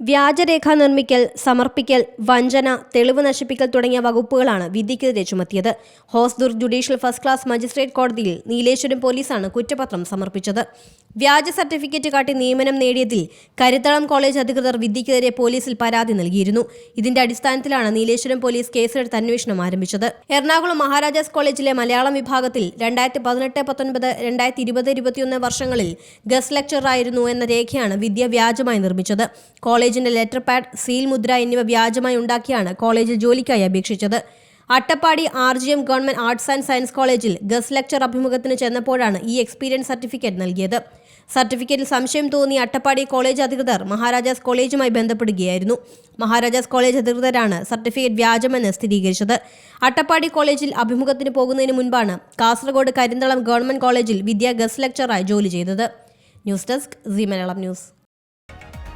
വ്യാജരേഖ നിർമ്മിക്കൽ സമർപ്പിക്കൽ വഞ്ചന തെളിവ് നശിപ്പിക്കൽ തുടങ്ങിയ വകുപ്പുകളാണ് വിധിക്കെതിരെ ചുമത്തിയത്. Hosdurg judicial first class magistrate കോടതിയിൽ നീലേശ്വരം പോലീസാണ് കുറ്റപത്രം സമർപ്പിച്ചത്. വ്യാജ സർട്ടിഫിക്കറ്റ് കാട്ടി നിയമനം നേടിയതിൽ കരുത്തളം കോളേജ് അധികൃതർ വിധിക്കെതിരെ പോലീസിൽ പരാതി നൽകിയിരുന്നു. ഇതിന്റെ അടിസ്ഥാനത്തിലാണ് നീലേശ്വരം പോലീസ് കേസെടുത്ത് അന്വേഷണം ആരംഭിച്ചത്. എറണാകുളം മഹാരാജാസ് കോളേജിലെ മലയാളം വിഭാഗത്തിൽ രണ്ടായിരത്തി പതിനെട്ട് പത്തൊൻപത് രണ്ടായിരത്തി ഇരുപത് ഇരുപത്തിയൊന്ന് വർഷങ്ങളിൽ ഗസ്റ്റ് ലെക്ചറായിരുന്നു എന്ന രേഖയാണ് വിദ്യ വ്യാജമായി നിർമ്മിച്ചത്. കോളേജിന്റെ ലെറ്റർ പാഡ് സീൽ മുദ്ര എന്നിവ വ്യാജമായി ഉണ്ടാക്കിയാണ് കോളേജിൽ ജോലിക്കായി അപേക്ഷിച്ചത്. Attappadi R G M government arts and science കോളേജിൽ ഗസ്റ്റ് ലെക്ചർ അഭിമുഖത്തിന് ചെന്നപ്പോഴാണ് ഈ എക്സ്പീരിയൻസ് സർട്ടിഫിക്കറ്റ് നൽകിയത്. സർട്ടിഫിക്കറ്റിൽ സംശയം തോന്നി അട്ടപ്പാടി കോളേജ് അധികൃതർ മഹാരാജാസ് കോളേജുമായി ബന്ധപ്പെടുകയായിരുന്നു. മഹാരാജാസ് കോളേജ് അധികൃതരാണ് സർട്ടിഫിക്കറ്റ് വ്യാജമെന്ന് സ്ഥിരീകരിച്ചത്. അട്ടപ്പാടി കോളേജിൽ അഭിമുഖത്തിന് പോകുന്നതിന് മുൻപാണ് കാസർഗോഡ് കരിന്തളം ഗവൺമെന്റ് കോളേജിൽ വിദ്യാ ഗസ്റ്റ് ലെക്ചറായി ജോലി ചെയ്തത്. News desk C Malayalam news.